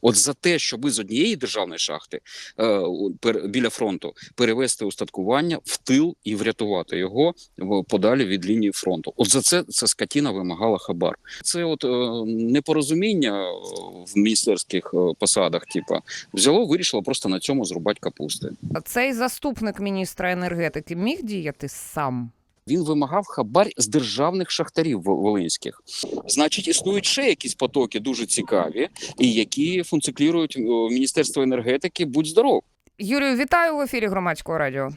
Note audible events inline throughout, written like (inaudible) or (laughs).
От за те, щоб з однієї державної шахти е, пер- біля фронту перевести устаткування в тил і врятувати його подалі від лінії фронту. От за це ця скотіна вимагала хабар. Це от е, непорозуміння е, в міністерських е, посадах, типа взяло, вирішило просто на цьому зрубати капусти. Цей заступник міністра енергетики міг діяти сам. Він вимагав хабар з державних шахтарів волинських. Значить, існують ще якісь потоки дуже цікаві, і які функціонують Міністерство енергетики. Будь здоров. Юрію, вітаю в ефірі громадського радіо.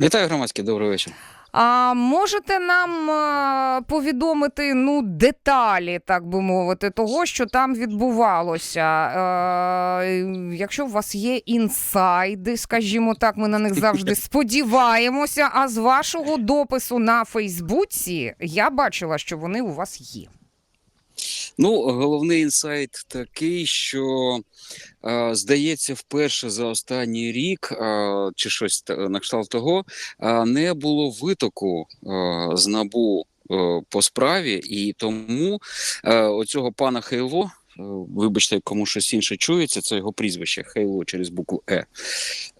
Вітаю громадське, добрий вечір. А можете нам е, повідомити ну деталі, так би мовити, того, що там відбувалося? Е, якщо у вас є інсайди, скажімо так, ми на них завжди (laughs) сподіваємося. А з вашого допису на Фейсбуці я бачила, що вони у вас є. Ну, головний інсайт такий, що е, здається, вперше за останній рік е, чи щось на кшталт того е, не було витоку з набу по справі, і тому оцього пана Хейло. Е, Вибачте, кому щось інше чується, це його прізвище Хейло через букву Е.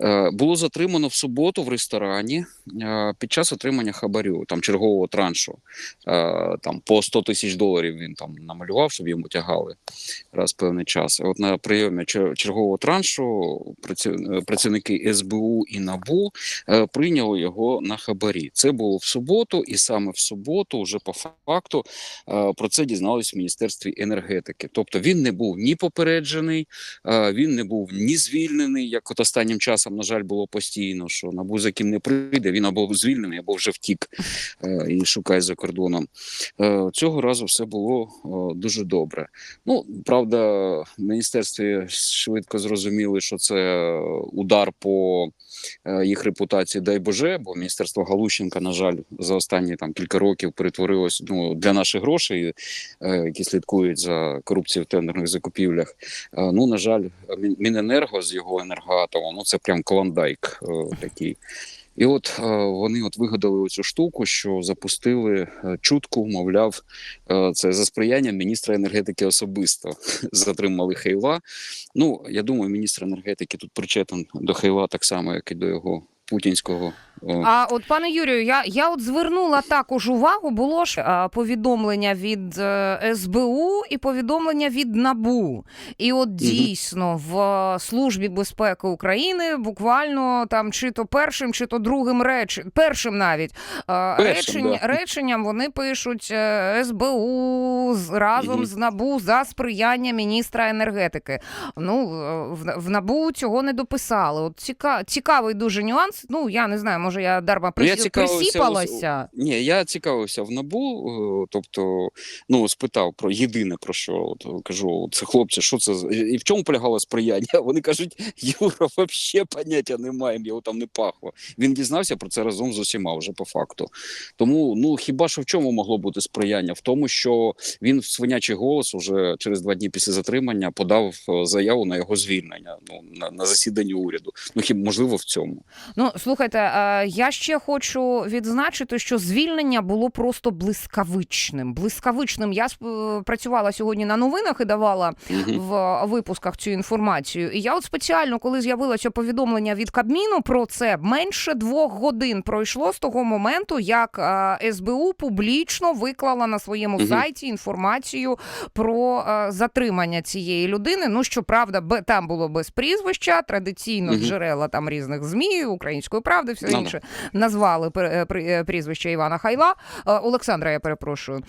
Е, Було затримано в суботу в ресторані е, під час отримання хабарю, там чергового траншу. Там по 100 тисяч доларів він там намалював, щоб йому тягали раз певний час. От на прийомі чергового траншу працівники СБУ і НАБУ прийняли його на хабарі. Це було в суботу, і саме в суботу, вже по факту, про це дізнались в міністерстві енергетики. Тобто він не був ні попереджений, е, він не був ні звільнений, як от останнім часом, на жаль, було постійно, що НАБУ за ким не прийде, він або звільнений, або вже втік е, і шукає за кордоном. Е, Цього разу все було дуже добре. Ну правда, в міністерстві швидко зрозуміли, що це удар по їх репутації, дай Боже, бо міністерство Галущенка, на жаль, за останні там кілька років перетворилось ну для наших грошей, е, які слідкують за корупцією в тендерних закупівлях. Е, Ну на жаль, Мін- Міненерго з його енергоатомом, ну це прям клондайк е, такий. І от е, вони от вигадали оцю штуку, що запустили е, чутку, мовляв, е, це за сприяння міністра енергетики особисто (laughs) затримали Хейла. Ну я думаю, міністр енергетики тут причетен до Хейла так само, як і до його путінського. А от пане Юрію, я, я от звернула також увагу. Було ж а, повідомлення від е, СБУ і повідомлення від НАБУ. І от дійсно в е, службі безпеки України буквально там чи то першим, чи то другим реч... першим навіть е, Першим, речень... да. реченням вони пишуть е, СБУ з- разом з НАБУ за сприяння міністра енергетики. Ну в, в НАБУ цього не дописали. От ціка... цікавий дуже нюанс. Ну я не знаю, може я дарма Ну, я присіпалася. Ні, я цікавився в набу, е, тобто ну спитав про єдине про що от, кажу, це хлопці, що це і в чому полягало сприяння? (laughs) Вони кажуть, Юра, взагалі поняття не маємо, його там не пахло. Він дізнався про це разом з усіма вже по факту. Тому ну хіба що в чому могло бути сприяння? В тому, що він в свинячий голос уже через два дні після затримання подав е, заяву на його звільнення ну на, на засіданні уряду. Ну хіба можливо в цьому? Ну слухайте, е, я ще хочу відзначити, що звільнення було просто блискавичним. Блискавичним. Я сп- працювала сьогодні на новинах і давала в випусках цю інформацію. І я от спеціально, коли з'явилося повідомлення від Кабміну про це, менше двох годин пройшло з того моменту, як е, СБУ публічно виклала на своєму сайті інформацію про е, затримання цієї людини. Ну щоправда, там було без прізвища, традиційно джерела там різних змі, української правди, все Ну-да. інше назвали е, е, прізвище Івана Хайла, е, Олександра, я перепрошую.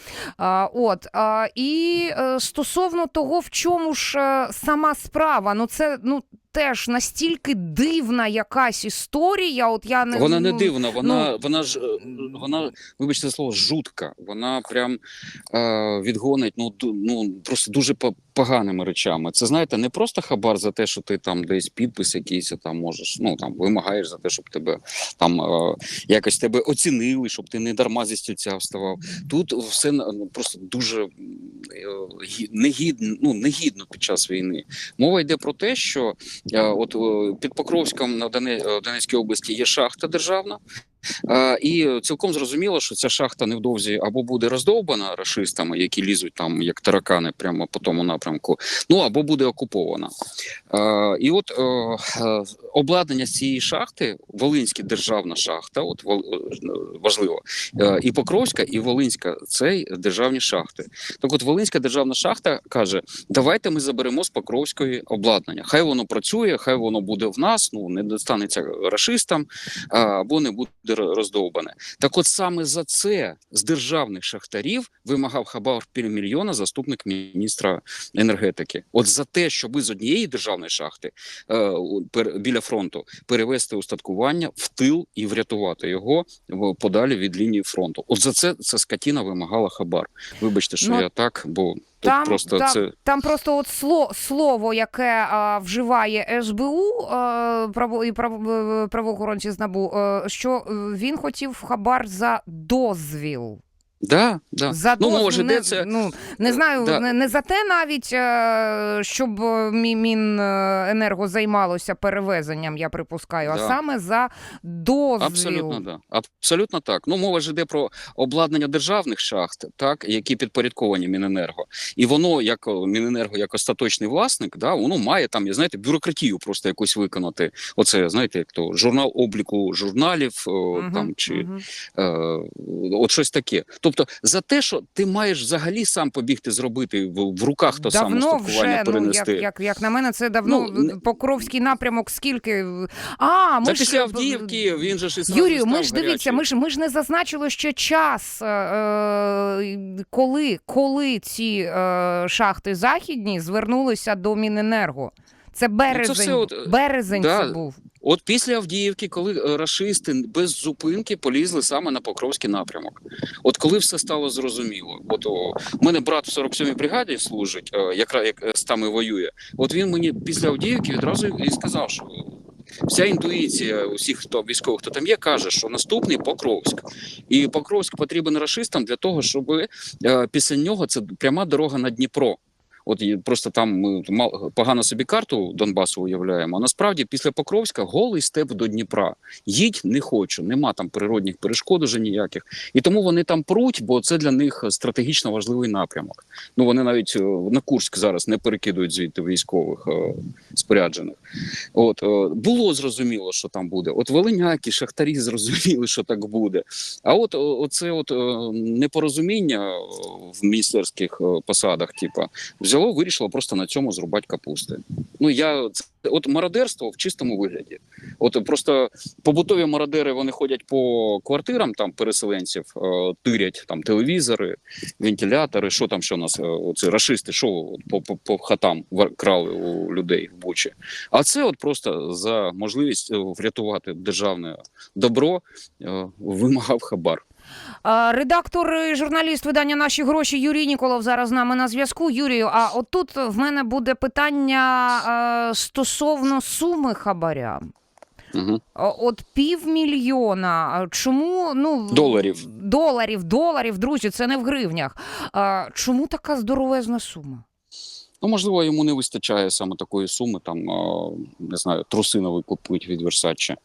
От і стосовно того, в чому ж сама справа, ну це ну. Теж настільки дивна якась історія. От я не Вона не ну, дивна, вона, вона ж е, вона, вибачте за слово, жутка. Вона прям е, відгонить ну, ду- ну просто дуже поганими речами. Це знаєте, не просто хабар за те, що ти там десь підпис якийсь там можеш. Ну там вимагаєш за те, щоб тебе там е, якось тебе оцінили, щоб ти не дарма зі стільця вставав. Тут все ну, просто дуже е, негідно, ну негідно під час війни. Мова йде про те, що Е, От е, під Покровськом на Доне- е, Донецькій області є шахта державна. Е, і цілком зрозуміло, що ця шахта невдовзі або буде роздовбана рашистами, які лізуть там як таракани прямо по тому напрямку, ну або буде окупована. Е, і от е, обладнання цієї шахти, Волинська державна шахта, от важливо, і Покровська, і Волинська це державні шахти. Так, от Волинська державна шахта каже: давайте ми заберемо з Покровської обладнання. Хай воно працює, хай воно буде в нас. Ну не достанеться рашистам або не буде ро- роздовбане. Так, от саме за це з державних шахтарів вимагав хабар півмільйона заступник міністра енергетики. От за те, щоб з однієї державної шахти е, біля фронту перевести устаткування в тил і врятувати його подалі від лінії фронту. От за це ця скотіна вимагала хабар. Вибачте, що Ну, я так, бо Там, просто там, це там просто от слово, слово яке а, вживає СБУ а, право, і право, е, правоохоронці з НАБУ, а, що е, він хотів хабар за дозвіл. Да, да. За Ну, може, не, де це- ну, не знаю, Да. не, не за те навіть, е, щоб е, Міненерго займалося перевезенням, я припускаю, а саме за дозвіл. Абсолютно да. Абсолютно так. Ну мова ж йде про обладнання державних шахт, так які підпорядковані Міненерго, і воно як Міненерго, як остаточний власник, да воно має там, знаєте, бюрократію просто якусь виконати. Оце знаєте, як то журнал обліку журналів, Мгм, там чи мгм. е, от щось таке. Тобто, за те, що ти маєш взагалі сам побігти зробити в, в руках то саме давно устаткування вже, ну, як, як, як на мене, це давно Ну, Покровський напрямок скільки. А, ми ж після Авдіївки він же ж і Юрію, ми ж дивіться, ми ж ми ж не зазначили ще час, е, е, коли, коли ці е, шахти західні звернулися до Міненерго. Це березень, все от, е, березень да. це був. От після Авдіївки, коли е, рашисти без зупинки полізли саме на Покровський напрямок. От коли все стало зрозуміло, от у мене брат в 47-й бригаді служить, е, якраз як е, з тами воює. От він мені після Авдіївки відразу і сказав, що вся інтуїція усіх, хто військових, хто там є, каже, що наступний Покровськ. І Покровськ потрібен рашистам для того, щоб після нього це пряма дорога на Дніпро. От просто там ми погано собі карту Донбасу уявляємо. А насправді після Покровська голий степ до Дніпра. Їдь не хочу, нема там природних перешкод уже ніяких. І тому вони там пруть, бо це для них стратегічно важливий напрямок. Ну вони навіть е, на Курськ зараз не перекидують звідти військових е, споряджених. От е, було зрозуміло, що там буде. От Волиняки, шахтарі зрозуміли, що так буде. А от оце от е, непорозуміння е, в міністерських е, посадах, типа, взяло, вирішило просто на цьому зрубати капусти. Ну я от мародерство в чистому вигляді. От просто побутові мародери вони ходять по квартирам там переселенців, е, тирять там телевізори, вентилятори. Що там, що у нас е, оце рашисти, що по, по, по хатам крали у людей в Бучі. А це от просто за можливість е, врятувати державне добро вимагав хабар. А, Редактор і журналіст видання Наші гроші Юрій Ніколов зараз з нами на зв'язку. Юрію, а отут в мене буде питання е, стосовно суми хабаря. Угу. От півмільйона. Чому ну Доларів. доларів, доларів, друзі, це не в гривнях. Чому така здоровезна сума? Ну, можливо, йому не вистачає саме такої суми, там, е, не знаю, трусиновий купить від Версаче.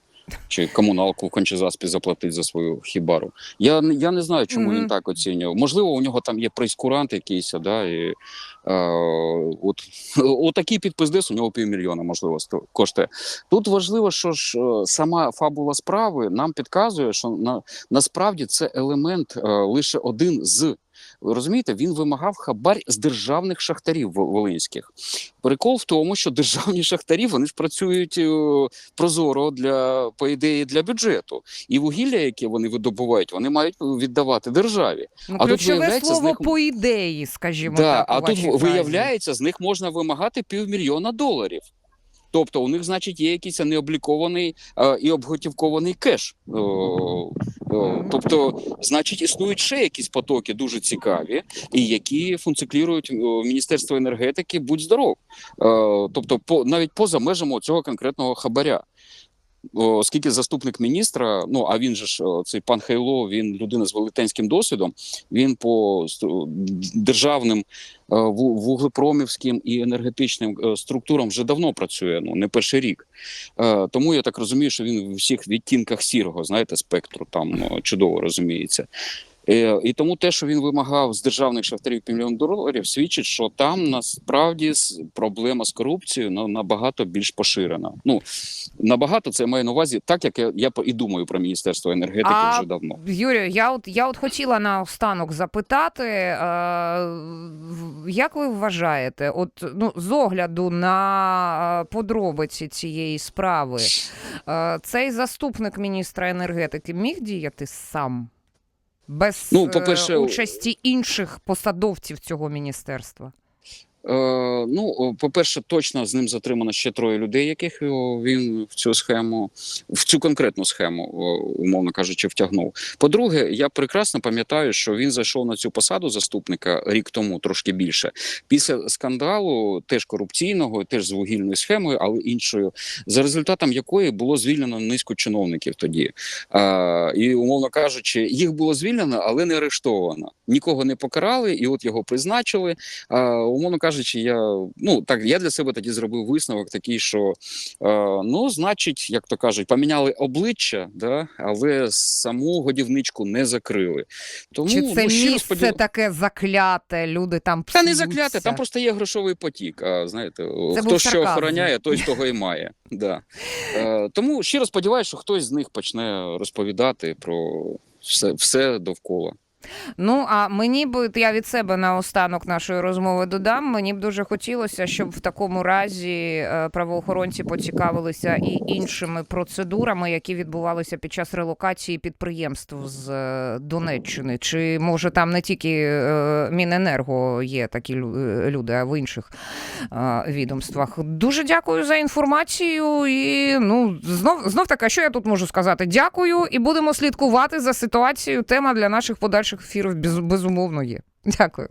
Чи комуналку в Кончезаспі заплатить за свою хібару. Я, я не знаю, чому Мгм. він так оцінював. Можливо, у нього там є прейскурант якийсь, да, і е, от, (laughs) отакий підпиздес у нього півмільйона, можливо, сто- коштує. Тут важливо, що ж е, сама фабула справи нам підказує, що на, насправді це елемент е, лише один з. Ви розумієте, він вимагав хабар з державних шахтарів волинських. Прикол в тому, що державні шахтарі вони ж працюють е, прозоро для по ідеї для бюджету, і вугілля, яке вони видобувають, вони мають віддавати державі. Ну, А тут з слово них- по ідеї, скажімо Да, так. а тут виявляється, з них можна вимагати півмільйона доларів. Тобто у них, значить, є якийсь необлікований е, і обготівкований кеш. Е, е, тобто, значить, існують ще якісь потоки дуже цікаві, і які функціонують в Міністерство енергетики будь здоров. Е, тобто, по навіть поза межами цього конкретного хабаря. Оскільки заступник міністра, ну а він же ж цей пан Хайло, він людина з велетенським досвідом. Він по державним е, вуглепромівським і енергетичним е, структурам вже давно працює. Ну не перший рік. Е, Тому я так розумію, що він в всіх відтінках сірого, знаєте, спектру там чудово розуміється. Е, І тому те, що він вимагав з державних шахтарів півмільйон доларів, свідчить, що там насправді проблема з корупцією ну, набагато більш поширена. Ну набагато це я маю на увазі, так як я, я і думаю про міністерство енергетики А вже давно. Юрію, я от я от хотіла на останок запитати, е, як ви вважаєте, от ну з огляду на е, подробиці цієї справи, е, цей заступник міністра енергетики міг діяти сам? Без Ну, е, по-перше, участі інших посадовців цього міністерства. Е, ну, по-перше, точно з ним затримано ще троє людей, яких він в цю схему, в цю конкретну схему, умовно кажучи, втягнув. По-друге, я прекрасно пам'ятаю, що він зайшов на цю посаду заступника рік тому, трошки більше. Після скандалу, теж корупційного, теж з вугільною схемою, але іншою, за результатом якої було звільнено низку чиновників тоді. І, умовно кажучи, їх було звільнено, але не арештовано. Нікого не покарали, і от його призначили. Умовно кажучи, я ну так я для себе тоді зробив висновок такий, що е, ну, значить, як то кажуть, поміняли обличчя, да, але саму годівничку не закрили. Тому Чи це ну, місце сподів- таке закляте? Люди там Та не закляте, там просто є грошовий потік. А знаєте, Це хто що сарказм. охороняє, той (laughs) того і має. Да. Е, тому щиро сподіваюся, що хтось з них почне розповідати про все, все довкола. Ну а мені б я від себе на останок нашої розмови додам. Мені б дуже хотілося, щоб в такому разі е, правоохоронці поцікавилися і іншими процедурами, які відбувалися під час релокації підприємств з е, Донеччини. Чи може там не тільки е, Міненерго є такі люди, а в інших відомствах. Дуже дякую за інформацію. І ну знов знов таки, що я тут можу сказати? Дякую, і будемо слідкувати за ситуацією. Тема для наших подальших ефірів безумовно є. Дякую.